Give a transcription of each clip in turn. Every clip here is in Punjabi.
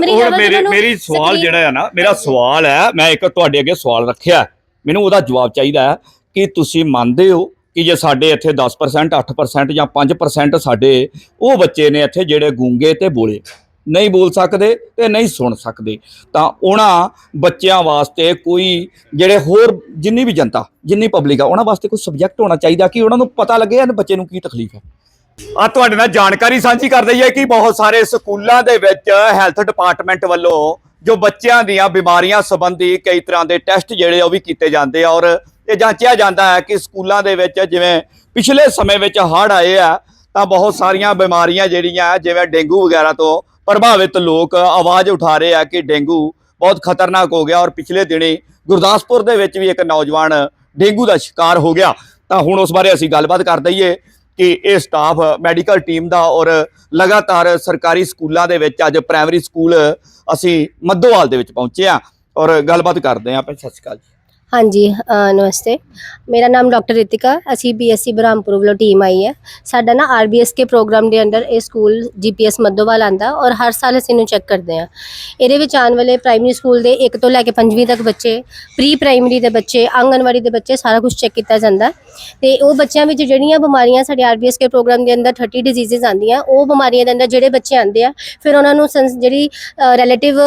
ਲੈਵਲ ਮੇਰੀ ਮੇਰੀ ਸਵਾਲ ਜਿਹੜਾ ਹੈ ਨਾ ਮੇਰਾ ਸਵਾਲ ਹੈ ਮੈਂ ਇੱਕ ਤੁਹਾਡੇ ਅੱਗੇ ਸਵਾਲ ਰੱਖਿਆ ਮੈਨੂੰ ਉਹਦਾ ਜਵਾਬ ਚਾਹੀਦਾ ਹੈ ਕਿ ਤੁਸੀਂ ਮੰਨਦੇ ਹੋ ਕਿ ਜੇ ਸਾਡੇ ਇੱਥੇ 10% 8% ਜਾਂ 5% ਸਾਡੇ ਉਹ ਬੱਚੇ ਨੇ ਇੱਥੇ ਜਿਹੜੇ ਗੂੰਗੇ ਤੇ ਬੋਲੇ ਨਹੀਂ ਬੋਲ ਸਕਦੇ ਤੇ ਨਹੀਂ ਸੁਣ ਸਕਦੇ ਤਾਂ ਉਹਨਾਂ ਬੱਚਿਆਂ ਵਾਸਤੇ ਕੋਈ ਜਿਹੜੇ ਹੋਰ ਜਿੰਨੀ ਵੀ ਜਨਤਾ ਜਿੰਨੀ ਪਬਲਿਕ ਆ ਉਹਨਾਂ ਵਾਸਤੇ ਕੋਈ ਸਬਜੈਕਟ ਹੋਣਾ ਚਾਹੀਦਾ ਕਿ ਉਹਨਾਂ ਨੂੰ ਪਤਾ ਲੱਗੇ ਇਹ ਬੱਚੇ ਨੂੰ ਕੀ ਤਕਲੀਫ ਹੈ? ਆ ਤੁਹਾਡੇ ਨਾਲ ਜਾਣਕਾਰੀ ਸਾਂਝੀ ਕਰ ਦਈਏ ਕਿ ਬਹੁਤ ਸਾਰੇ ਸਕੂਲਾਂ ਦੇ ਵਿੱਚ ਹੈਲਥ ਡਿਪਾਰਟਮੈਂਟ ਵੱਲੋਂ ਜੋ ਬੱਚਿਆਂ ਦੀਆਂ ਬਿਮਾਰੀਆਂ ਸੰਬੰਧੀ ਕਈ ਤਰ੍ਹਾਂ ਦੇ ਟੈਸਟ ਜਿਹੜੇ ਉਹ ਵੀ ਕੀਤੇ ਜਾਂਦੇ ਆ ਔਰ ਇਹ ਜਾਂਚਿਆ ਜਾਂਦਾ ਹੈ ਕਿ ਸਕੂਲਾਂ ਦੇ ਵਿੱਚ ਜਿਵੇਂ ਪਿਛਲੇ ਸਮੇਂ ਵਿੱਚ ਹੜ੍ਹ ਆਏ ਆ, ਤਾਂ ਬਹੁਤ ਸਾਰੀਆਂ ਬਿਮਾਰੀਆਂ ਜਿਹੜੀਆਂ ਜਿਵੇਂ ਡੇਂਗੂ ਵਗੈਰਾ ਤੋਂ ਪ੍ਰਭਾਵਿਤ ਲੋਕ ਆਵਾਜ਼ ਉਠਾ ਰਹੇ ਆ ਕਿ ਡੇਂਗੂ ਬਹੁਤ ਖਤਰਨਾਕ ਹੋ ਗਿਆ ਔਰ ਪਿਛਲੇ ਦਿਨੀ ਗੁਰਦਾਸਪੁਰ ਦੇ ਵਿੱਚ ਵੀ ਇੱਕ ਨੌਜਵਾਨ ਡੇਂਗੂ ਦਾ ਸ਼ਿਕਾਰ ਹੋ ਗਿਆ। ਤਾਂ ਹੁਣ ਉਸ ਬਾਰੇ ਅਸੀਂ ਗੱਲਬਾਤ ਕਰ ਦਈਏ। ਕਿ ਇਹ ਸਟਾਫ ਮੈਡੀਕਲ ਟੀਮ ਦਾ ਔਰ ਲਗਾਤਾਰ ਸਰਕਾਰੀ ਸਕੂਲਾਂ ਦੇ ਵਿੱਚ ਅੱਜ ਪ੍ਰਾਇਮਰੀ ਸਕੂਲ ਅਸੀਂ ਮੱਦੋਵਾਲ ਦੇ ਵਿੱਚ ਪਹੁੰਚੇ ਆ ਔਰ ਗੱਲਬਾਤ ਕਰਦੇ ਆ ਆਪਾਂ ਸਤਿ ਸ਼੍ਰੀ ਅਕਾਲ ਜੀ। ਹਾਂਜੀ ਅ, ਨਮਸਤੇ। ਮੇਰਾ ਨਾਮ ਡਾਕਟਰ ਰਿਤਿਕਾ ਅਸੀਂ ਬੀਐਸਸੀ ਬ੍ਰਹਮਪੁਰ ਵੱਲੋਂ ਟੀਮ ਆਈ ਹੈ। ਸਾਡਾ ਨਾ R B S K programme ਦੇ ਅੰਡਰ ਇਹ school G P S Maddowal ਆਂਦਾ ਔਰ ਹਰ ਸਾਲ ਅਸੀਂ ਇਹਨੂੰ ਚੈੱਕ ਕਰਦੇ ਹਾਂ। ਇਹਦੇ ਵਿੱਚ ਆਉਣ ਵਾਲੇ ਪ੍ਰਾਇਮਰੀ ਸਕੂਲ ਦੇ 1 ਤੋਂ ਲੈ ਕੇ 5ਵੀਂ ਤੱਕ ਬੱਚੇ ਪ੍ਰੀ ਪ੍ਰਾਇਮਰੀ ਦੇ ਬੱਚੇ ਆਂਗਨਵਾੜੀ ਦੇ ਬੱਚੇ ਸਾਰਾ ਕੁਝ ਚੈੱਕ ਕੀਤਾ ਜਾਂਦਾ। ਤੇ ਉਹ ਬੱਚਿਆਂ ਵਿੱਚ ਜਿਹੜੀਆਂ ਬਿਮਾਰੀਆਂ ਸਾਡੇ ਆਰਬੀਐਸ ਕੇ ਪ੍ਰੋਗਰਾਮ ਦੇ ਅੰਦਰ 30 ਡਿਜ਼ੀਜ਼ਸ ਆਉਂਦੀਆਂ ਉਹ ਬਿਮਾਰੀਆਂ ਦੇ ਅੰਦਰ ਜਿਹੜੇ ਬੱਚੇ ਆਉਂਦੇ ਆ ਫਿਰ ਉਹਨਾਂ ਨੂੰ ਸੰਸ- ਜਿਹੜੀ ਰਿਲੇਟਿਵ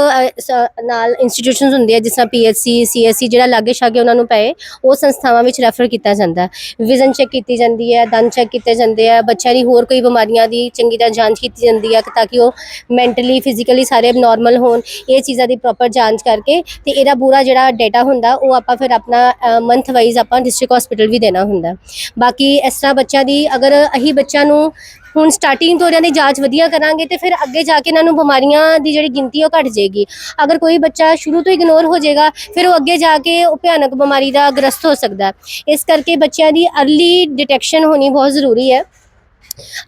ਨਾਲ ਇੰਸਟੀਟਿਊਸ਼ਨਸ ਹੁੰਦੇ ਆ ਜਿਸ ਤਰ੍ਹਾਂ ਪੀਐਚਸੀ ਸੀਐਸਸੀ ਜਿਹੜਾ ਲਾਗੇ ਛਾਗੇ ਉਹਨਾਂ ਨੂੰ ਪਏ, ਉਹ ਸੰਸਥਾਵਾਂ ਵਿੱਚ ਰੈਫਰ ਕੀਤਾ ਜਾਂਦਾ ਵਿਜ਼ਨ ਚੈੱਕ ਕੀਤੀ ਜਾਂਦੀ ਹੈ, ਦੰਦ ਚੈੱਕ ਕੀਤੇ ਜਾਂਦੇ ਆ, ਬੱਚਿਆਂ ਦੀ ਹੋਰ ਕੋਈ ਬਿਮਾਰੀਆਂ ਦੀ ਚੰਗੀ ਤਰ੍ਹਾਂ ਜਾਂਚ ਕੀਤੀ ਜਾਂਦੀ ਹੈ ਤਾਂ ਕਿ ਉਹ ਮੈਂਟਲੀ ਫਿਜ਼ੀਕਲੀ ਸਾਰੇ ਨਾਰਮਲ ਹੋਣ, ਇਹ ਚੀਜ਼ਾਂ ਦੀ ਪ੍ਰੋਪਰ ਜਾਂਚ ਕਰਕੇ ਤੇ ਇਹਦਾ ਪੂਰਾ ਜਿਹੜਾ ਡਾਟਾ ਹੁੰਦਾ, ਉਹ ਆਪਾਂ ਫਿਰ ਆਪਣਾ ਮੰਥ ਵਾਈਜ਼ ਆਪਾਂ ਡਿਸਟ੍ਰਿਕਟ ਹਸਪੀਟਲ ਵੀ ਦੇਣਾ ਹੁੰਦਾ। ਬਾਕੀ ਇਸ ਤਰ੍ਹਾਂ ਬੱਚਿਆਂ ਦੀ, ਅਗਰ ਅਹੀ ਬੱਚਿਆਂ ਨੂੰ ਹੁਣ ਸਟਾਰਟਿੰਗ ਤੋਂ ਇਹਨਾਂ ਦੀ ਜਾਂਚ ਵਧੀਆ ਕਰਾਂਗੇ ਤੇ ਫਿਰ ਅੱਗੇ ਜਾ ਕੇ ਇਹਨਾਂ ਨੂੰ ਬਿਮਾਰੀਆਂ ਦੀ ਜਿਹੜੀ ਗਿਣਤੀ ਉਹ ਘਟ ਜਾਏਗੀ। ਅਗਰ ਕੋਈ ਬੱਚਾ ਸ਼ੁਰੂ ਤੋਂ ਇਗਨੋਰ ਹੋ ਜਾਏਗਾ, ਫਿਰ ਉਹ ਅੱਗੇ ਜਾ ਕੇ ਉਹ ਭਿਆਨਕ ਬਿਮਾਰੀ ਦਾ ਗ੍ਰਸਤ ਹੋ ਸਕਦਾ ਹੈ। ਇਸ ਕਰਕੇ ਬੱਚਿਆਂ ਦੀ ਅਰਲੀ ਡਿਟੈਕਸ਼ਨ ਹੋਣੀ ਬਹੁਤ ਜ਼ਰੂਰੀ ਹੈ।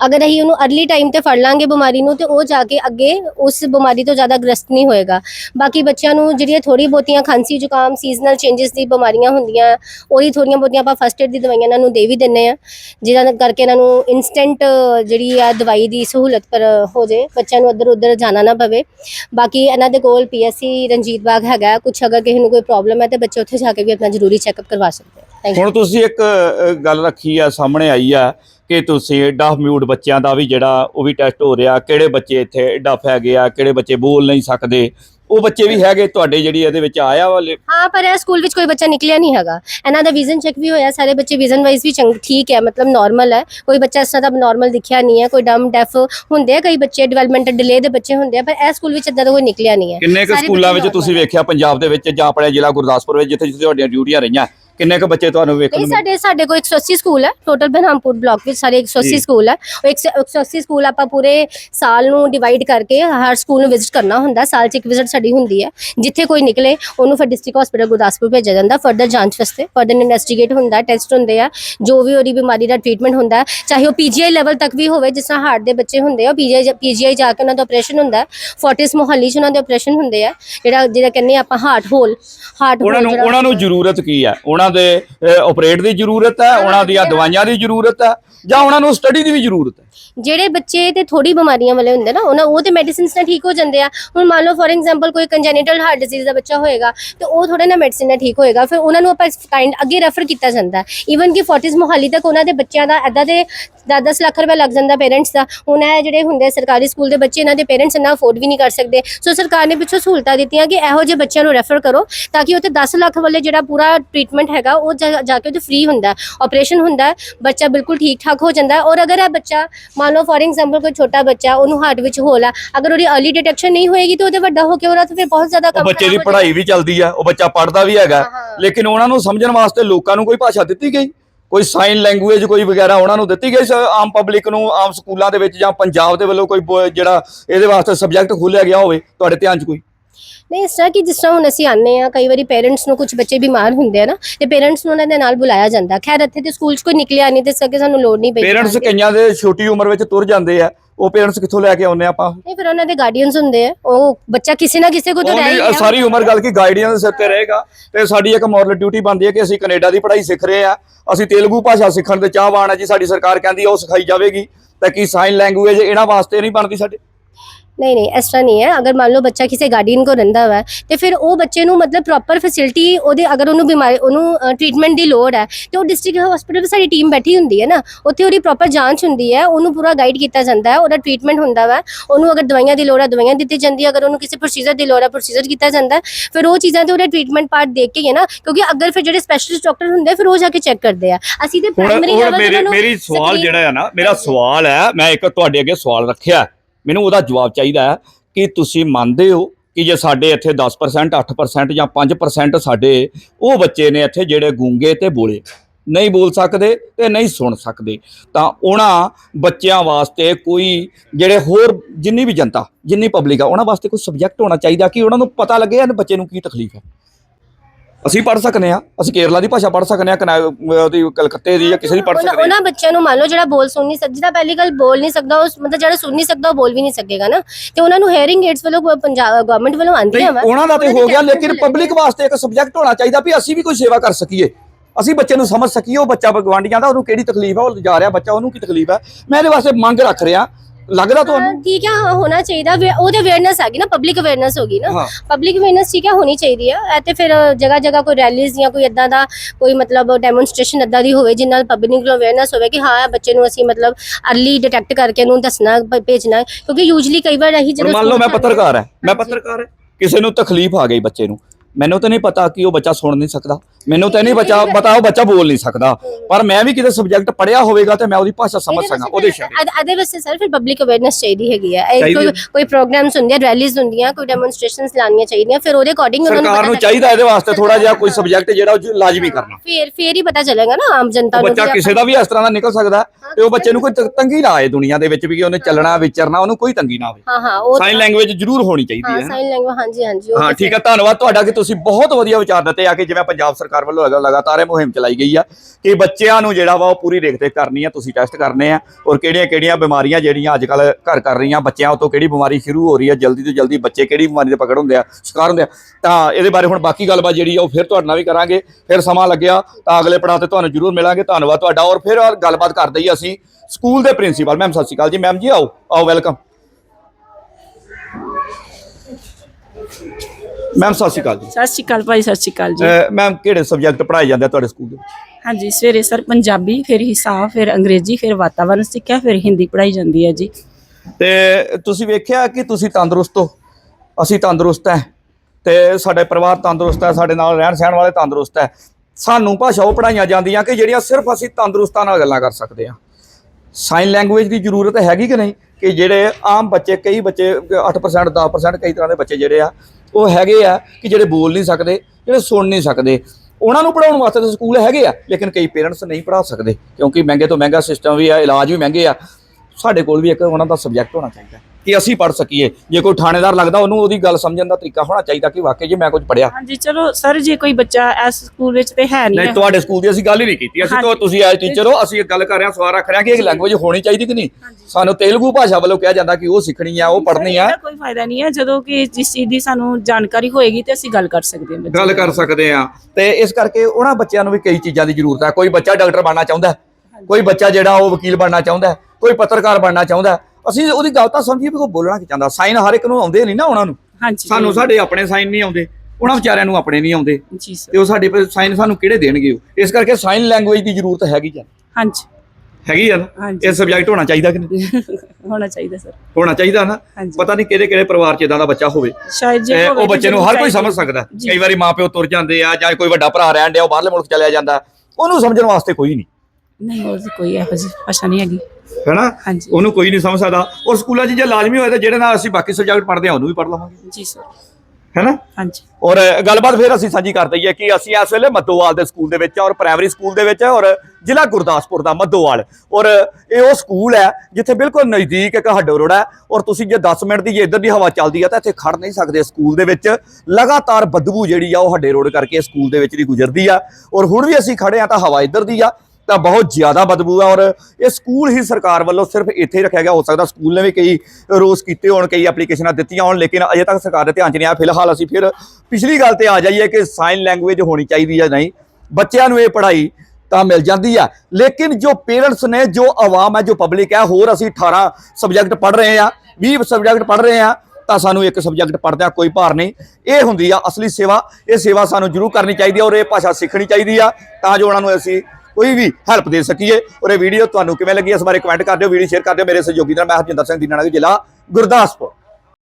ਅਗਰ ਅਸੀਂ ਉਹਨੂੰ ਅਰਲੀ ਟਾਈਮ ਤੇ ਫੜ ਲਾਂਗੇ ਬਿਮਾਰੀ ਨੂੰ ਤੇ ਉਹ ਜਾ ਕੇ ਅੱਗੇ ਉਸ ਬਿਮਾਰੀ ਤੋਂ ਜ਼ਿਆਦਾ ਗ੍ਰਸਤ ਨਹੀਂ ਹੋਏਗਾ। ਬਾਕੀ ਬੱਚਿਆਂ ਨੂੰ ਜਿਹੜੀਆਂ ਥੋੜੀ ਬਹੁਤੀਆਂ ਖਾਂਸੀ ਜ਼ੁਕਾਮ ਸੀਜ਼ਨਲ ਚੇਂਜਸ ਦੀ ਬਿਮਾਰੀਆਂ ਹੁੰਦੀਆਂ ਉਹਦੀ ਥੋੜੀਆਂ ਬਹੁਤੀਆਂ ਆਪਾਂ ਫਸਟ ਏਡ ਦੀ ਦਵਾਈਆਂ ਇਹਨਾਂ ਨੂੰ ਦੇ ਵੀ ਦਿੰਨੇ ਆ ਜਿਹਨਾਂ ਕਰਕੇ ਇਹਨਾਂ ਨੂੰ ਇਨਸਟੈਂਟ ਜਿਹੜੀ ਆ ਦਵਾਈ ਦੀ ਸਹੂਲਤ ਪਰ ਹੋ ਜੇ, ਬੱਚਿਆਂ ਨੂੰ ਇੱਧਰ ਉੱਧਰ ਜਾਣਾ ਨਾ ਪਵੇ। ਬਾਕੀ ਇਹਨਾਂ ਦੇ ਕੋਲ ਪੀਐਸਸੀ ਰਣਜੀਤ ਬਾਗ ਹੈਗਾ, ਕੁਛ ਅਗਰ ਕਿਸੇ ਨੂੰ ਕੋਈ ਪ੍ਰੋਬਲਮ ਹੈ ਤੇ ਬੱਚੇ ਉੱਥੇ ਜਾ ਕੇ ਵੀ ਆਪਣਾ ਜ਼ਰੂਰੀ ਚੈੱਕਅਪ ਕਰਵਾ ਸਕਦੇ ਆ। ਹੁਣ ਤੁਸੀਂ ਇੱਕ ਗੱਲ ਰੱਖੀ ਆ ਸਾਹਮਣੇ ਆਈ ਆ ਕਿ ਤੁਸੀਂ ਡਫ ਮਿਊਟ ਬੱਚਿਆਂ ਦਾ ਵੀ ਜਿਹੜਾ ਉਹ ਵੀ ਟੈਸਟ ਹੋ ਰਿਹਾ ਕਿਹੜੇ ਬੱਚੇ ਇੱਥੇ ਡਫ ਹੈਗੇ ਆ ਕਿਹੜੇ ਬੱਚੇ ਬੋਲ ਨਹੀਂ ਸਕਦੇ ਉਹ ਬੱਚੇ ਵੀ ਹੈਗੇ ਤੁਹਾਡੇ ਜਿਹੜੀ ਇਹਦੇ ਵਿੱਚ ਆਇਆ ਵਾਲੇ ਹਾਂ ਪਰ ਇਹ ਸਕੂਲ ਵਿੱਚ ਕੋਈ ਬੱਚਾ ਨਿਕਲਿਆ ਨਹੀਂ ਹੈਗਾ। ਇਹਨਾਂ ਦਾ ਵਿਜ਼ਨ ਚੈੱਕ ਵੀ ਹੋਇਆ ਸਾਰੇ ਬੱਚੇ ਵਿਜ਼ਨ ਵਾਈਜ਼ ਵੀ ਚੰਗ ਠੀਕ ਹੈ ਮਤਲਬ ਨਾਰਮਲ ਹੈ। ਕੋਈ ਬੱਚਾ ਇਸ ਤਰ੍ਹਾਂ ਦਾ ਨਾਰਮਲ ਦਿਖਿਆ ਨਹੀਂ ਹੈ ਕੋਈ ਡਮ ਡੈਫ ਹੁੰਦੇ ਆ ਕਈ ਬੱਚੇ ਡਿਵੈਲਪਮੈਂਟਲ ਡਿਲੇ ਦੇ ਬੱਚੇ ਹੁੰਦੇ ਆ ਪਰ ਇਹ ਸਕੂਲ ਵਿੱਚ ਇਦਾਂ ਦਾ ਕੋਈ ਨਿਕਲਿਆ ਨਹੀਂ ਹੈ। ਕਿੰਨੇ ਕੁ ਸਕੂਲਾਂ ਵਿੱਚ ਤੁਸੀਂ ਵੇਖਿਆ ਪੰਜਾਬ ਦੇ ਵਿੱਚ ਜਾਂ ਆਪਣੇ ਜ਼ਿਲ੍ਹਾ ਗੁਰਦਾਸਪੁਰ ਵਿੱਚ ਜਿੱਥੇ ਜਿੱਥੇ ਤੁਹਾਡੀਆਂ ਡਿਊਟੀਆਂ ਰਹੀਆਂ ਕਿੰਨੇ ਕੁ ਬੱਚੇ ਤੁਹਾਨੂੰ ਵੇਖਣ ਨਹੀਂ ਨੂੰ? ਸਾਡੇ ਸਾਡੇ ਕੋਲ 180 ਸਕੂਲ ਹੈ। ਟੋਟਲ ਬਨਹਾਮਪੁਰ ਬਲਾਕ ਵਿੱਚ ਸਾਰੇ 180 ਜੀ। ਸਕੂਲ ਹੈ। ਉਹ 180 ਸਕੂਲ ਆਪਾਂ ਪੂਰੇ ਸਾਲ ਨੂੰ ਡਿਵਾਈਡ ਕਰਕੇ ਹਰ ਸਕੂਲ ਨੂੰ ਵਿਜ਼ਿਟ ਕਰਨਾ ਹੁੰਦਾ ਸਾਲ 'ਚ ਇੱਕ ਵਿਜ਼ਿਟ ਸਾਡੀ ਹੁੰਦੀ ਹੈ। ਜਿੱਥੇ ਕੋਈ ਨਿਕਲੇ ਉਹਨੂੰ ਫਿਰ ਡਿਸਟ੍ਰਿਕਟ ਹਸਪੀਟਲ ਗੁਰਦਾਸਪੁਰ ਭੇਜਿਆ ਜਾਂਦਾ ਫਰਦਰ ਜਾਂਚ ਵਾਸਤੇ ਫਰਦਰ ਇਨਵੈਸਟੀਗੇਟ ਹੁੰਦਾ ਟੈਸਟ ਹੁੰਦੇ ਆ। ਜੋ ਵੀ ਉਹਦੀ ਬਿਮਾਰੀ ਦਾ ਟ੍ਰੀਟਮੈਂਟ ਹੁੰਦਾ ਹੈ, ਚਾਹੇ ਉਹ ਪੀਜੀਆਈ ਲੈਵਲ ਤੱਕ ਵੀ ਹੋਵੇ ਜਿਸ ਤਰ੍ਹਾਂ ਹਾਰਟ ਦੇ ਬੱਚੇ ਹੁੰਦੇ ਆ ਪੀਜੀਆਈ ਪੀਜੀਆਈ ਜਾ ਕੇ ਉਹਨਾਂ ਦਾ ਆਪਰੇਸ਼ਨ ਹੁੰਦਾ ਹੈ। ਫੋਰਟਿਸ ਮੁਹੱਲੀ 'ਚ ਉਹਨਾਂ ਦੇ ਆਪਰੇਸ਼ਨ ਹੁੰਦੇ ਆ। ਜਿਹੜਾ ਜਿਹੜਾ ਕਹਿੰਦੇ ਆਪਾਂ ਹਾਰਟ ਹੋਲ ਹਾਰਟ ਉਹਨਾਂ ਨੂੰ ਉਹਨਾਂ ਨੂੰ ਜ਼ਰੂਰਤ ਕੀ ਹੈ ਉਹਨਾਂ ਦੇ ਆਪਰੇਟ ਦੀ ਜ਼ਰੂਰਤ ਹੈ ਉਹਨਾਂ ਦੀਆਂ ਦਵਾਈਆਂ ਦੀ ਜ਼ਰੂਰਤ ਹੈ ਜਾਂ ਉਹਨਾਂ ਨੂੰ ਸਟੱਡੀ ਦੀ ਵੀ ਜ਼ਰੂਰਤ ਹੈ? ਜਿਹੜੇ ਬੱਚੇ ਤੇ ਥੋੜੀ ਬਿਮਾਰੀਆਂ ਵਾਲੇ ਹੁੰਦੇ ਨਾ ਉਹਨਾਂ ਉਹ ਤੇ ਮੈਡੀਸਿਨਸ ਨਾਲ ਠੀਕ ਹੋ ਜਾਂਦੇ ਆ। ਹੁਣ ਮੰਨ ਲਓ ਫੋਰ ਐਗਜ਼ਾਮਪਲ ਕੋਈ ਕੰਜੈਨੀਟਲ ਹਾਰਟ ਡਿਜ਼ੀਜ਼ ਦਾ ਬੱਚਾ ਹੋਏਗਾ ਤੇ ਉਹ ਥੋੜੇ ਨਾ ਮੈਡੀਸਿਨ ਨਾਲ ਠੀਕ ਹੋਏਗਾ ਫਿਰ ਉਹਨਾਂ ਨੂੰ ਆਪਾਂ ਕਾਈਂਡ ਅੱਗੇ ਰੈਫਰ ਕੀਤਾ ਜਾਂਦਾ ਈਵਨ ਕਿ ਫੋਰਟਿਸ ਮੁਹਾਲੀ ਤੱਕ ਉਹਨਾਂ ਦੇ ਬੱਚਿਆਂ ਦਾ ਐਦਾਂ ਦੇ 10-10 ਲੱਖ ਰੁਪਏ ਲੱਗ ਜਾਂਦਾ ਪੇਰੈਂਟਸ ਦਾ। ਹੁਣ ਇਹ ਜਿਹੜੇ ਹੁੰਦੇ ਸਰਕਾਰੀ ਸਕੂਲ ਦੇ ਬੱਚੇ ਇਹਨਾਂ ਦੇ ਪੇਰੈਂਟਸ ਇੰਨਾ ਅਫੋਰਡ ਵੀ ਨਹੀਂ ਕਰ ਸਕਦੇ। ਸੋ ਸਰਕਾਰ ਨੇ ਪਿੱਛੋਂ ਸਹੂਲਤਾਂ ਦਿੱਤੀਆਂ ਕਿ ਇਹੋ ਜਿਹੇ ਬੱਚਿਆਂ ਨੂੰ ਰੈਫਰ ਕਰੋ ਤਾਂ ਕਿ ਉੱਥੇ 10 ਲੱਖ ਵਾਲੇ ਜਿਹੜਾ ਪੂਰਾ ਟ੍ਰੀਟਮੈਂਟ ਹੈਗਾ ਉਹ ਜਾ ਜਾ ਕੇ ਉਹਦੇ ਫ੍ਰੀ ਹੁੰਦਾ ਆਪਰੇਸ਼ਨ ਹੁੰਦਾ ਬੱਚਾ ਬਿਲਕੁਲ ਠੀਕ ਠਾਕ ਹੋ ਜਾਂਦਾ ਔਰ ਅਗਰ ਇਹ ਬੱਚਾ ਮੰਨ ਲਓ ਫੋਰ ਐਗਜ਼ਾਮਪਲ ਕੋਈ ਛੋਟਾ ਬੱਚਾ ਉਹਨੂੰ ਹਾਰਟ ਵਿੱਚ ਹੋਲ ਆ ਅਗਰ ਉਹਦੀ अर्ਲੀ ਡਿਟੈਕਸ਼ਨ ਨਹੀਂ ਹੋਏਗੀ ਤਾਂ ਉਹਦੇ ਵੱਡਾ ਹੋ ਕੇ ਉਹਦਾ ਤਾਂ ਫਿਰ ਬਹੁਤ ਜ਼ਿਆਦਾ ਉਹ ਕੰਮ ਬੱਚੇ ਦੀ ਪੜ੍ਹਾਈ ਵੀ ਚੱਲਦੀ ਆ ਉਹ ਬੱਚਾ ਪੜ੍ਹਦਾ ਵੀ ਹੈਗਾ। ਲੇਕਿਨ ਉਹਨਾਂ ਨੂੰ ਸਮਝਣ ਵਾਸਤੇ ਲੋਕਾਂ ਨੂੰ ਕੋਈ ਭਾਸ਼ਾ ਦਿੱਤੀ ਗਈ? ਕੋਈ ਸਾਈਨ ਲੈਂਗੁਏਜ ਕੋਈ ਵਗੈਰਾ ਉਹਨਾਂ ਨੂੰ ਦਿੱਤੀ ਗਈ ਆਮ ਪਬਲਿਕ ਨੂੰ ਆਮ ਸਕੂਲਾਂ ਦੇ ਵਿੱਚ ਜਾਂ ਪੰਜਾਬ ਦੇ ਵੱਲੋਂ ਕੋਈ ਜਿਹੜਾ ਇਹਦੇ ਵਾਸਤੇ ਸਬਜੈਕਟ ਖੋਲਿਆ ਗਿਆ ਹੋਵੇ ਤੁਹਾਡੇ ਧਿਆਨ 'ਚ ਕੋਈ? ਨਹੀਂ ਇਸ ਤਰ੍ਹਾਂ ਕਿ ਜਿਸ ਤਰ੍ਹਾਂ ਹੁਣ ਅਸੀਂ ਆਨੇ ਆ ਕਈ ਵਾਰੀ ਪੇਰੈਂਟਸ ਨੂੰ ਕੁਝ ਬੱਚੇ ਬਿਮਾਰ ਹੁੰਦੇ ਆ ਨਾ ਤੇ ਪੇਰੈਂਟਸ ਨੂੰ ਉਹਨਾਂ ਦੇ ਨਾਲ ਬੁਲਾਇਆ ਜਾਂਦਾ। ਖੈਰ ਇੱਥੇ ਤੇ ਸਕੂਲ 'ਚ ਕੋਈ ਨਿਕਲਿਆ ਨਹੀਂ ਤੇ ਕਰਕੇ ਸਾਨੂੰ ਲੋੜ ਨਹੀਂ ਪਈ। ਪੇਰੈਂਟਸ। ਕਈਆਂ ਦੇ ਛੋਟੀ ਉਮਰ ਵਿੱਚ ਤੁਰ ਜਾਂਦੇ ਆ ਉਹ ਪੇਰੈਂਟਸ ਕਿੱਥੋਂ ਲੈ ਕੇ ਆਉਂਦੇ ਆਪਾਂ? ਨਹੀਂ ਫਿਰ ਉਹਨਾਂ ਦੇ ਗਾਰਡੀਅਨਸ ਹੁੰਦੇ ਆ ਉਹ ਬੱਚਾ ਕਿਸੇ ਨਾ ਕਿਸੇ ਕੋ ਤਾਂ ਰਹਿ ਹੀ ਸਾਰੀ ਉਮਰ ਗੱਲ ਕੀ ਗਾਈਡੈਂਸ ਦੇ ਸਿਰ ਤੇ ਰਹੇਗਾ। ਤੇ ਸਾਡੀ ਇੱਕ ਮੋਰਲ ਡਿਊਟੀ ਬਣਦੀ ਹੈ ਕਿ ਅਸੀਂ ਕੈਨੇਡਾ ਦੀ ਪੜ੍ਹਾਈ ਸਿੱਖ ਰਹੇ ਆ। ਅਸੀਂ ਤੇਲਗੂ ਭਾਸ਼ਾ ਸਿੱਖਣ ਦੇ ਚਾਹਵਾਨ ਆ ਜੀ ਸਾਡੀ ਸਰਕਾਰ ਕਹਿੰਦੀ ਆ ਉਹ ਸਿਖਾਈ ਜਾਵੇਗੀ। ਤਾਂ ਕੀ ਸਾਈਨ ਲੈਂਗੁਏਜ ਇਹਨਾਂ ਵਾਸਤੇ ਨਹੀਂ ਬਣਦੀ ਸਾਡੇ? ਨਹੀਂ ਨਹੀਂ ਇਸ ਤਰ੍ਹਾਂ ਨਹੀਂ ਹੈ ਅਗਰ ਮੰਨ ਲਓ ਬੱਚਾ ਕਿਸੇ ਗਾਰਡੀਅਨ ਕੋ ਰਹਿੰਦਾ ਵਾ ਤੇ ਫਿਰ ਉਹ ਬੱਚੇ ਨੂੰ ਮਤਲਬ ਪ੍ਰੋਪਰ ਫੈਸਿਲਿਟੀ ਉਹਦੇ ਅਗਰ ਉਹਨੂੰ ਬਿਮਾਰੀ ਉਹਨੂੰ ਟ੍ਰੀਟਮੈਂਟ ਦੀ ਲੋੜ ਹੈ ਤੇ ਉਹ ਡਿਸਟ੍ਰਿਕਟ ਹਸਪੀਟਲ ਵਿੱਚ ਸਾਡੀ ਟੀਮ ਬੈਠੀ ਹੁੰਦੀ ਹੈ ਨਾ ਉੱਥੇ ਉਹਦੀ ਪ੍ਰੋਪਰ ਜਾਂਚ ਹੁੰਦੀ ਹੈ ਉਹਨੂੰ ਪੂਰਾ ਗਾਈਡ ਕੀਤਾ ਜਾਂਦਾ ਹੈ ਉਹਦਾ ਟ੍ਰੀਟਮੈਂਟ ਹੁੰਦਾ ਵਾ ਉਹਨੂੰ ਅਗਰ ਦਵਾਈਆਂ ਦੀ ਲੋੜ ਹੈ ਦਵਾਈਆਂ ਦਿੱਤੀ ਜਾਂਦੀ ਹੈ ਅਗਰ ਉਹਨੂੰ ਕਿਸੇ ਪ੍ਰੋਸੀਜਰ ਦੀ ਲੋੜ ਹੈ ਪ੍ਰੋਸੀਜਰ ਕੀਤਾ ਜਾਂਦਾ ਹੈ ਫਿਰ ਉਹ ਚੀਜ਼ਾਂ ਤੇ ਉਹਦਾ ਟ੍ਰੀਟਮੈਂਟ ਪਾਰਟ ਦੇਖ ਕੇ ਹੀ ਹੈ ਨਾ ਕਿਉਂਕਿ ਅਗਰ ਫਿਰ ਜਿਹੜੇ ਸਪੈਸ਼ਲਿਸਟ ਡਾਕਟਰ ਹੁੰਦੇ ਆ, ਫਿਰ ਉਹ ਜਾ ਕੇ ਚੈੱਕ ਕਰਦੇ ਆ ਅਸੀਂ ਤੇ ਹੁਣ ਪ੍ਰਾਇਮਰੀ ਹੁਣ ਲੈਵਲ ਮੇਰੇ ਮੇਰੀ ਸਵਾਲ ਜਿਹੜਾ ਹੈ ਨਾ ਮੇਰਾ ਸਵਾਲ ਹੈ ਮੈਂ ਇੱਕ ਤੁਹਾਡੇ ਅੱਗੇ ਸਵਾਲ ਰੱਖਿਆ ਮੈਨੂੰ ਉਹਦਾ ਜਵਾਬ ਚਾਹੀਦਾ ਹੈ ਕਿ ਤੁਸੀਂ ਮੰਨਦੇ ਹੋ ਕਿ ਜੇ ਸਾਡੇ ਇੱਥੇ 10% 8% ਜਾਂ 5% ਸਾਡੇ ਉਹ ਬੱਚੇ ਨੇ ਇੱਥੇ ਜਿਹੜੇ ਗੂੰਗੇ ਤੇ ਬੋਲੇ, ਨਹੀਂ ਬੋਲ ਸਕਦੇ ਤੇ ਨਹੀਂ ਸੁਣ ਸਕਦੇ, ਤਾਂ ਉਹਨਾਂ ਬੱਚਿਆਂ ਵਾਸਤੇ ਕੋਈ ਜਿਹੜੇ ਹੋਰ ਜਿੰਨੀ ਵੀ ਜਨਤਾ, ਜਿੰਨੀ ਪਬਲਿਕ ਆ, ਉਹਨਾਂ ਵਾਸਤੇ ਕੋਈ ਸਬਜੈਕਟ ਹੋਣਾ ਚਾਹੀਦਾ ਕਿ ਉਹਨਾਂ ਨੂੰ ਪਤਾ ਲੱਗੇ ਇਹ ਬੱਚੇ ਨੂੰ ਕੀ ਤਕਲੀਫ ਹੈ। ਅਸੀਂ ਪੜ੍ਹ ਸਕਨੇ ਆ ਅਸੀਂ ਕੇਰਲਾ ਦੀ ਭਾਸ਼ਾ ਪੜ੍ਹ ਸਕਨੇ ਆ ਉਹਦੀ ਕਲਕੱਤੇ ਦੀ ਜਾਂ ਕਿਸੇ ਦੀ ਪੜ੍ਹ ਉਹਨਾਂ- ਹਾਂ ਉਹਨਾਂ ਬੱਚਿਆਂ ਨੂੰ ਮੰਨ ਲਓ ਜਿਹੜਾ ਬੋਲ ਸੁਣ ਨਹੀਂ ਸਕਦਾ ਜਿਹਦਾ ਪਹਿਲੀ ਗੱਲ ਬੋਲ ਨਹੀਂ ਸਕਦਾ ਉਸ ਮਤਲਬ ਜਿਹੜਾ ਸੁਣ ਨਹੀਂ ਸਕਦਾ ਉਹ ਬੋਲ ਵੀ ਨਹੀਂ ਸਕੇਗਾ ਨਾ। ਤੇ ਉਹਨਾਂ ਨੂੰ ਹੈਰਿੰਗ ਏਡਸ ਵੱਲੋਂ ਪੰਜਾਬ ਗਵਰਨਮੈਂਟ ਵੱਲੋਂ ਆਉਂਦੀਆਂ ਨਹੀਂ ਵਾ। ਉਹਨਾਂ ਦਾ ਤੇ ਹੋ ਗਿਆ ਲੇਕਿਨ ਪਬਲਿਕ ਵਾਸਤੇ ਇੱਕ ਸਬਜੈਕਟ ਹੋਣਾ ਚਾਹੀਦਾ ਵੀ ਅਸੀਂ ਵੀ ਕੋਈ ਸੇਵਾ ਕਰ ਸਕੀਏ। ਅਸੀਂ ਬੱਚੇ ਨੂੰ ਸਮਝ ਸਕੀਏ ਉਹ ਬੱਚਾ ਗਵਾਂਢੀਆਂ ਦਾ ਉਹਨੂੰ ਕਿਹੜੀ ਤਕਲੀਫ ਹੈ ਉਹ ਜਾ ਰਿਹਾ ਬੱਚਾ ਉਹਨੂੰ ਕੀ ਤਕਲੀਫ ਹੈ ਮੈਂ ਇਹਦੇ ਵਾਸਤੇ ਮੰਗ ਰੱਖ ਰਿਹਾ ਲੱਗਦਾ ਤੁਹਾਨੂੰ? ਠੀਕ ਹੈ ਹੋਣਾ ਚਾਹੀਦਾ? ਉਹਦੇ ਅਵੇਅਰਨੈਸ ਆ ਗਈ ਨਾ ਪਬਲਿਕ ਅਵੇਅਰਨੈਸ ਹੋ ਗਈ ਨਾ। ਪਬਲਿਕ ਅਵੇਅਰਨੈਸ ਠੀਕ ਹੈ ਹੋਣੀ ਚਾਹੀਦੀ ਹੈ ਇਹ ਤੇ ਫਿਰ ਜਗ੍ਹਾ ਜਗ੍ਹਾ ਕੋਈ ਰੈਲੀਜ਼ ਜਾਂ ਕੋਈ ਇਦਾਂ ਦਾ ਕੋਈ ਮਤਲਬ ਡੈਮੋਨਸਟ੍ਰੇਸ਼ਨ ਇਦਾਂ ਦੀ ਹੋਵੇ ਜਿਸ ਨਾਲ ਪਬਲਿਕ ਨੂੰ ਅਵੇਅਰਨੈਸ ਹੋਵੇ ਕਿ ਹਾਂ ਬੱਚੇ ਨੂੰ ਅਸੀਂ ਮਤਲਬ ਅਰਲੀ ਡਿਟੈਕਟ ਕਰਕੇ ਇਹਨੂੰ ਦੱਸਣਾ ਭੇਜਣਾ। ਕਿਉਂਕਿ ਯੂਜੂਲੀ ਕਈ ਵਾਰ ਇਹੀ ਜਦੋਂ ਮੰਨ ਲਓ ਮੈਂ ਪੱਤਰਕਾਰ ਹੈ। ਮੈਂ। ਪੱਤਰਕਾਰ ਹੈ। ਕਿਸੇ ਨੂੰ ਤਕਲੀਫ ਆ ਗਈ ਬੱਚੇ ਨੂੰ। ਮੈਨੂੰ ਤਾਂ ਨਹੀਂ ਪਤਾ ਕਿ ਉਹ ਬੱਚਾ ਸੁਣ ਨਹੀਂ ਸਕਦਾ। ਮੈਨੂੰ ਤਾਂ ਨਹੀਂ ਬੱਚਾ ਪਤਾ ਉਹ ਬੱਚਾ ਬੋਲ ਨਹੀਂ ਸਕਦਾ। ਪਰ ਮੈਂ ਵੀ ਕਿਤੇ ਸਬਜੈਕਟ ਪੜਿਆ ਹੋਵੇਗਾ ਤੇ ਮੈਂ ਉਹਦੀ ਭਾਸ਼ਾ ਸਮਝ ਸਕਾਂ ਉਹਦੇ ਸ਼ਬਦ ਅਦ- ਵਾਸਤੇ ਸਰ ਫਿਰ ਪਬਲਿਕ ਅਵੇਅਰਨੈਸ ਚਾਹੀਦੀ ਹੈਗੀ ਚਾਹੀਦੀ ਕੋਈ ਪ੍ਰੋਗਰਾਮਸ ਹੁੰਦੇ ਆ ਰੈਲੀਜ਼ ਹੁੰਦੀਆਂ ਕੋਈ ਡੈਮੋਨਸਟ੍ਰੇਸ਼ਨਸ ਲਾਉਣੀਆਂ ਚਾਹੀਦੀਆਂ ਫਿਰ ਉਹਦੇ ਅਕੋਰਡਿੰਗ ਉਹਨਾਂ ਨੂੰ ਸਰਕਾਰ ਨੂੰ। ਚਾਹੀਦਾ ਇਹਦੇ ਵਾਸਤੇ ਥੋੜਾ ਜਿਹਾ ਕੋਈ ਸਬਜੈਕਟ ਜਿਹੜਾ ਉਹ ਲਾਜ਼ਮੀ ਕਰਨਾ। ਫਿਰ ਫਿਰ ਹੀ ਪਤਾ ਚੱਲੇਗਾ ਨਾ ਆਮ ਜਨਤਾ ਨੂੰ ਬੱਚਾ ਕਿਸੇ ਦਾ ਵੀ ਇਸ ਤਰ੍ਹਾਂ ਦਾ ਨਿਕਲ ਸਕਦਾ ਤੇ ਉਹ ਬੱਚੇ ਨੂੰ ਕੋਈ ਤੰਗੀ ਨਾ ਆਏ ਦੁਨੀਆ ਦੇ ਵਿੱਚ ਵੀ ਕਿ ਉਹਨੇ ਚੱਲਣਾ ਵਿਚਰਨਾ ਉਹਨੂੰ ਕੋਈ ਤੰਗੀ ਨਾ ਆਵੇ। ਹਾਂ ਹਾਂ ਉਹ ਸਾਈਨ ਲੈਂਗੁਏਜ ਜ਼ਰੂਰ ਹੋਣੀ ਚਾਹੀਦੀ ਹਾਂ ਹੈ। ਸਾਈਨ ਲੈਂਗੁਏਜ ਹਾਂਜੀ ਹਾਂਜੀ ਹਾਂ ਠੀਕ ਹੈ ਧੰਨਵਾਦ ਤੁਹਾਡਾ ਕਿ ਤੁਸੀਂ ਬਹੁਤ ਵਧੀਆ ਵਿਚਾਰ ਦਿੱਤੇ ਆ ਕਿ ਜਿਵੇਂ ਪੰਜਾਬ ਸਰਕਾਰ ਵੱਲੋਂ ਲਗਾ- ਲਗਾਤਾਰ ਇਹ ਮੁਹਿੰਮ ਚਲਾਈ ਗਈ ਆ ਕਿ ਬੱਚਿਆਂ ਨੂੰ ਜਿਹੜਾ ਵਾ ਉਹ ਪੂਰੀ ਦੇਖ ਰੇਖ ਕਰਨੀ ਆ, ਤੁਸੀਂ ਟੈਸਟ ਕਰਨੇ ਆ ਔਰ ਕਿਹੜੀਆਂ ਕਿਹੜੀਆਂ ਬਿਮਾਰੀਆਂ ਜਿਹੜੀਆਂ ਅੱਜ ਕੱਲ ਘਰ ਕਰ ਰਹੀਆਂ ਬੱਚਿਆਂ ਤੋਂ, ਕਿਹੜੀ ਬਿਮਾਰੀ ਸ਼ੁਰੂ ਹੋ ਰਹੀ ਹੈ ਜਲਦੀ ਤੋਂ ਜਲਦੀ ਬੱਚੇ ਕਿਹੜੀ ਬਿਮਾਰੀ ਦੇ ਪਕੜ ਹੁੰਦੇ ਆ, ਸ਼ਿਕਾਰ ਹੁੰਦੇ ਆ, ਤਾਂ ਇਹਦੇ ਬਾਰੇ ਹੁਣ ਬਾਕੀ ਗੱਲਬਾਤ ਜਿਹੜੀ ਆ ਉਹ ਫਿਰ ਤੁਹਾਡੇ ਨਾਲ ਵੀ ਕਰਾਂਗੇ, ਫਿਰ ਸਮਾਂ ਲੱਗਿਆ, ਤਾਂ ਅਗਲੇ ਪੜਾਅ ਤੇ ਤੁਹਾਨੂੰ ਜ਼ਰੂਰ ਮਿਲਾਂਗੇ, ਧੰਨਵਾਦ ਤੁਹਾਡਾ ਔਰ ਫਿਰ ਗੱਲਬਾਤ ਕਰਦੇ ਹੀ ਅਸੀਂ ਸਕੂਲ ਦੇ ਪ੍ਰਿੰਸੀਪਲ ਮੈਮ ਸਤਿ ਸ਼੍ਰੀ ਅਕਾਲ ਜੀ ਮੈਮ ਜੀ ਆਓ ਆਓ ਵੈਲਕਮ ਮੈਮ ਸਤਿ ਸ਼੍ਰੀ ਅਕਾਲ ਜੀ। ਸਤਿ ਸ਼੍ਰੀ ਅਕਾਲ ਭਾਈ ਸਤਿ ਸ਼੍ਰੀ ਅਕਾਲ ਜੀ। ਮੈਮ ਕਿਹੜੇ ਸਬਜੈਕਟ ਪੜ੍ਹਾਏ ਜਾਂਦੇ ਆ ਤੁਹਾਡੇ ਸਕੂਲ ਦੇ ਵਿੱਚ? ਹਾਂਜੀ ਸਵੇਰੇ ਸਰ ਪੰਜਾਬੀ ਫਿਰ ਹਿਸਾਬ ਫਿਰ ਅੰਗਰੇਜ਼ੀ ਫਿਰ ਵਾਤਾਵਰਣ ਸਿੱਖਿਆ ਫਿਰ ਹਿੰਦੀ ਪੜਾਈ ਜਾਂਦੀ ਹੈ ਜੀ। ਤੇ ਤੁਸੀਂ ਵੇਖਿਆ ਕਿ ਤੁਸੀਂ ਤੰਦਰੁਸਤ ਹੋ? ਅਸੀਂ ਤੰਦਰੁਸਤ ਹੈ। ਤੇ ਸਾਡੇ ਪਰਿਵਾਰ ਤੰਦਰੁਸਤ ਹੈ ਸਾਡੇ ਨਾਲ ਰਹਿਣ ਸਹਿਣ ਵਾਲੇ ਤੰਦਰੁਸਤ ਹੈ। ਸਾਨੂੰ ਭਾਸ਼ਾ ਉਹ ਪੜਾਈਆਂ ਜਾਂਦੀਆਂ ਕਿ ਜਿਹੜੀਆਂ ਸਿਰਫ ਅਸੀਂ ਤੰਦਰੁਸਤਾਂ ਨਾਲ ਗੱਲਾਂ ਕਰ ਸਕਦੇ ਹਾਂ। ਸਾਈਨ ਲੈਂਗੁਏਜ ਦੀ ਜ਼ਰੂਰਤ ਹੈਗੀ ਕਿ ਨਹੀਂ? ਕਿ ਜਿਹੜੇ ਆਮ ਬੱਚੇ ਕਈ ਬੱਚੇ 8% 10% ਕਈ ਤਰ੍ਹਾਂ ਦੇ ਬੱਚੇ ਜਿਹੜੇ ਆ ਉਹ ਹੈਗੇ ਆ ਕਿ ਜਿਹੜੇ ਬੋਲ ਨਹੀਂ ਸਕਦੇ, ਜਿਹੜੇ ਸੁਣ ਨਹੀਂ ਸਕਦੇ। ਉਹਨਾਂ ਨੂੰ ਪੜਾਉਣ ਵਾਸਤੇ ਤਾਂ ਸਕੂਲ ਹੈਗੇ ਆ, ਲੇਕਿਨ ਕਈ ਪੇਰੈਂਟਸ ਨਹੀਂ ਪੜਾ ਸਕਦੇ, ਕਿਉਂਕਿ ਮਹਿੰਗੇ ਤੋਂ ਮਹਿੰਗਾ ਸਿਸਟਮ ਵੀ ਆ, ਇਲਾਜ ਵੀ ਮਹਿੰਗੇ ਆ। ਸਾਡੇ ਕੋਲ ਵੀ ਇੱਕ ਉਹਨਾਂ ਦਾ ਸਬਜੈਕਟ ਹੋਣਾ ਚਾਹੀਦਾ। ਕਿ ਅਸੀਂ ਪੜ ਸਕੀਏ। ਜੇ ਕੋਈ ਥਾਣੇਦਾਰ ਲੱਗਦਾ ਉਹਨੂੰ ਉਹਦੀ ਗੱਲ ਸਮਝਣ ਦਾ ਤਰੀਕਾ ਹੋਣਾ ਚਾਹੀਦਾ ਕਿ ਵਾਕਈ ਜੇ ਮੈਂ ਕੁਝ ਪੜਿਆ ਹਾਂਜੀ ਚਲੋ ਸਰ ਜੇ ਕੋਈ ਬੱਚਾ ਇਸ ਸਕੂਲ ਵਿੱਚ ਤੇ ਹੈ ਨਹੀਂ ਨਹੀਂ। ਤੁਹਾਡੇ ਸਕੂਲ ਦੀ ਅਸੀਂ ਗੱਲ ਹੀ ਨਹੀਂ ਕੀਤੀ। ਅਸੀਂ ਤਾਂ। ਤੁਸੀਂ ਐਜ ਟੀਚਰ ਹੋ ਅਸੀਂ ਇੱਕ ਗੱਲ ਕਰ ਰਹੇ ਹਾਂ ਸਵਾਲ ਰੱਖ ਰਹੇ ਹਾਂ ਕਿ ਇਹ ਲੈਂਗੁਏਜ ਹੋਣੀ ਚਾਹੀਦੀ ਕਿ ਨਹੀਂ? ਸਾਨੂੰ ਤੇਲਗੂ ਭਾਸ਼ਾ ਵੱਲੋਂ ਕਿਹਾ ਜਾਂਦਾ ਕਿ ਉਹ ਸਿੱਖਣੀ ਆ ਉਹ ਪੜ੍ਹਨੀ ਆ। ਕੋਈ ਫਾਇਦਾ ਨਹੀਂ ਹੈ ਜਦੋਂ ਕਿ ਜਿਸ ਚੀਜ਼ ਦੀ ਸਾਨੂੰ ਜਾਣਕਾਰੀ ਹੋਏਗੀ ਤੇ ਅਸੀਂ ਗੱਲ ਕਰ ਸਕਦੇ ਹਾਂ ਗੱਲ ਕਰ ਸਕਦੇ ਆ ਤੇ ਇਸ ਕਰਕੇ ਉਹਨਾਂ ਬੱਚਿਆਂ ਨੂੰ ਵੀ ਕਈ ਚੀਜ਼ਾਂ ਦੀ ਜ਼ਰੂਰਤ ਹੈ। ਕੋਈ ਬੱਚਾ ਡਾਕਟਰ ਬਣਨਾ ਚਾਹੁੰਦਾ ਕੋਈ ਬੱਚਾ ਜਿਹੜਾ ਉਹ ਵਕੀਲ ਬਣਨਾ ਚਾਹੁੰਦਾ ਕੋਈ ਪੱਤਰਕਾਰ ਬਣਨਾ ਚਾਹੁੰਦਾ। ਅਸੀਂ ਉਹਦੀ ਗੱਲ ਤਾਂ ਸਮਝੀਏ ਵੀ ਕੋਈ ਬੋਲਣਾ ਕੀ ਚਾਹੁੰਦਾ? ਸਾਈਨ ਹਰ ਇੱਕ ਨੂੰ ਆਉਂਦੇ ਨਹੀਂ ਨਾ ਉਹਨਾਂ ਨੂੰ। ਹਾਂਜੀ। ਸਾਨੂੰ ਸਾਡੇ ਆਪਣੇ ਸਾਈਨ ਨਹੀਂ ਆਉਂਦੇ ਉਹਨਾਂ ਵਿਚਾਰਿਆਂ ਨੂੰ ਆਪਣੇ ਨਹੀਂ ਆਉਂਦੇ। ਜੀ ਸਰ ਤੇ ਉਹ ਸਾਡੇ ਸਾਈਨ ਸਾਨੂੰ ਕਿਹੜੇ ਦੇਣਗੇ ਉਹ? ਇਸ ਕਰਕੇ ਸਾਈਨ ਲੈਂਗੁਏਜ ਦੀ ਜ਼ਰੂਰਤ ਹੈਗੀ ਜਾਂ ਹਾਂਜੀ। ਹੈਗੀ ਆ ਨਾ? ਹਾਂਜੀ। ਇਹ ਸਬਜੈਕਟ ਹੋਣਾ ਚਾਹੀਦਾ ਕਿ ਨਹੀਂ? ਹੋਣਾ ਚਾਹੀਦਾ ਸਰ ਹੋਣਾ ਚਾਹੀਦਾ ਨਾ? ਹਾਂਜੀ। ਪਤਾ ਨਹੀਂ ਕਿਹੜੇ ਕਿਹੜੇ ਪਰਿਵਾਰ 'ਚ ਇਦਾਂ ਦਾ ਬੱਚਾ ਹੋਵੇ। ਸ਼ਾਇਦ ਜੇ ਉਹ ਬੱਚੇ ਨੂੰ ਹਰ ਕੋਈ ਸਮਝ ਸਕਦਾ। ਜੀ। ਕਈ ਵਾਰੀ ਮਾਪਿਓ ਤੁਰ ਜਾਂਦੇ ਆ ਜਾਂ ਕੋਈ ਵੱਡਾ ਭਰਾ ਰਹਿਣ ਡਿਆ ਉਹ ਬਾਹਰਲੇ ਮੁਲਕ ਚਲਿਆ ਜਾਂਦਾ। ਉਹਨੂੰ ਸਮਝਣ ਵਾਸਤੇ ਕੋਈ ਨਹੀਂ। ਨਹੀਂ ਉਹ ਕੋਈ ਇਹੋ ਜਿਹੀ ਭਾਸ਼ਾ ਨਹੀਂ ਹੈਗੀ। ਹੈਨਾ? ਹਾਂਜੀ। ਉਹਨੂੰ ਕੋਈ ਨਹੀਂ ਸਮਝ ਸਕਦਾ। ਔਰ ਸਕੂਲਾਂ 'ਚ ਜੇ ਲਾਜ਼ਮੀ ਹੋਏ ਤਾਂ ਜਿਹੜੇ ਨਾਲ ਅਸੀਂ ਬਾਕੀ ਸਬਜੈਕਟ ਪੜ੍ਹਦੇ ਆ ਉਹਨੂੰ ਵੀ ਪੜ੍ਹ ਲਵਾਂਗੇ। ਜੀ ਸਰ ਹੈਨਾ? ਹਾਂਜੀ। ਔਰ ਗੱਲਬਾਤ ਫਿਰ ਅਸੀਂ ਸਾਂਝੀ ਕਰ ਦਈਏ ਕਿ ਅਸੀਂ ਇਸ ਵੇਲੇ ਮੱਦੋਵਾਲ ਦੇ ਸਕੂਲ ਦੇ ਵਿੱਚ ਔਰ ਪ੍ਰਾਇਮਰੀ ਸਕੂਲ ਦੇ ਵਿੱਚ ਔਰ ਜ਼ਿਲ੍ਹਾ ਗੁਰਦਾਸਪੁਰ ਦਾ ਮੱਦੋਵਾਲ ਔਰ ਇਹ ਉਹ ਸਕੂਲ ਹੈ ਜਿੱਥੇ ਬਿਲਕੁਲ ਨਜ਼ਦੀਕ ਇੱਕ ਹੱਡੋ ਰੋੜਾ ਹੈ। ਔਰ ਤੁਸੀਂ ਜੇ 10 ਮਿੰਟ ਦੀ ਜੇ ਇੱਧਰ ਦੀ ਹਵਾ ਚੱਲਦੀ ਆ ਤਾਂ ਇੱਥੇ ਖੜ ਨਹੀਂ ਸਕਦੇ ਸਕੂਲ ਦੇ ਵਿੱਚ। ਲਗਾਤਾਰ ਬਦਬੂ ਜਿਹੜੀ ਆ ਉਹ ਹੱਡੇ ਰੋਡ ਕਰਕੇ ਸਕੂਲ ਦੇ ਵਿੱਚ ਦੀ ਗੁਜ਼ਰਦੀ ਆ। ਔਰ ਹੁਣ ਵੀ ਅਸੀਂ ਖੜੇ ਆ ਤਾਂ ਹਵਾ ਇੱਧਰ ਦੀ ਆ। ਤਾਂ ਬਹੁਤ ਜ਼ਿਆਦਾ ਬਦਬੂ ਆ ਔਰ ਇਹ ਸਕੂਲ ਹੀ ਸਰਕਾਰ ਵੱਲੋਂ ਸਿਰਫ ਇੱਥੇ ਹੀ ਰੱਖਿਆ ਗਿਆ। ਹੋ ਸਕਦਾ ਸਕੂਲ ਨੇ ਵੀ ਕਈ ਰੋਸ ਕੀਤੇ ਹੋਣ, ਕਈ ਐਪਲੀਕੇਸ਼ਨਾਂ ਦਿੱਤੀਆਂ ਹੋਣ, ਲੇਕਿਨ ਅਜੇ ਤੱਕ ਸਰਕਾਰ ਦੇ ਧਿਆਨ 'ਚ ਨਹੀਂ ਆਇਆ। ਫਿਲਹਾਲ ਅਸੀਂ ਫਿਰ ਪਿਛਲੀ ਗੱਲ ਤੇ ਆ ਜਾਈਏ ਕਿ ਸਾਈਨ ਲੈਂਗੁਏਜ ਹੋਣੀ ਚਾਹੀਦੀ ਜਾਂ ਨਹੀਂ। ਬੱਚਿਆਂ ਨੂੰ ਇਹ ਪੜ੍ਹਾਈ ਤਾਂ ਮਿਲ ਜਾਂਦੀ ਆ। ਲੇਕਿਨ ਜੋ ਪੇਰੈਂਟਸ ਨੇ, ਜੋ ਆਵਾਮ ਹੈ, ਜੋ ਪਬਲਿਕ ਹੈ, ਹੋਰ ਅਸੀਂ 18 ਸਬਜੈਕਟ ਪੜ੍ਹ ਰਹੇ ਆ 20 ਸਬਜੈਕਟ ਪੜ੍ਹ ਰਹੇ ਆ, ਤਾਂ ਸਾਨੂੰ ਇੱਕ ਸਬਜੈਕਟ ਪੜ੍ਹਦਿਆਂ ਕੋਈ ਭਾਰ ਨਹੀਂ। ਇਹ ਹੁੰਦੀ ਆ ਅਸਲੀ ਸੇਵਾ। ਇਹ ਸੇਵਾ ਸਾਨੂੰ ਜ਼ਰੂਰ ਕਰਨੀ ਚਾਹੀਦੀ ਹੈ ਔਰ ਇਹ ਭਾਸ਼ਾ ਸਿੱਖਣੀ ਚਾਹੀਦੀ ਆ। ਤਾਂ ਜੋ ਉਹਨਾਂ ਨੂੰ ਅਸੀਂ ਕੋਈ ਵੀ ਹੈਲਪ ਦੇ ਸਕੀਏ। ਔਰ ਇਹ ਵੀਡੀਓ ਤੁਹਾਨੂੰ ਕਿਵੇਂ ਲੱਗੀ, ਇਸ ਬਾਰੇ ਕਮੈਂਟ ਕਰ ਦਿਓ ਵੀਡੀਓ ਸ਼ੇਅਰ ਕਰ ਦਿਓ। ਮੇਰੇ ਸਹਿਯੋਗੀ ਨਾਲ ਮੈਂ ਹਰਜਿੰਦਰ ਸਿੰਘ ਦੀਨਾਣਾ ਜ਼ਿਲ੍ਹਾ ਗੁਰਦਾਸਪੁਰ।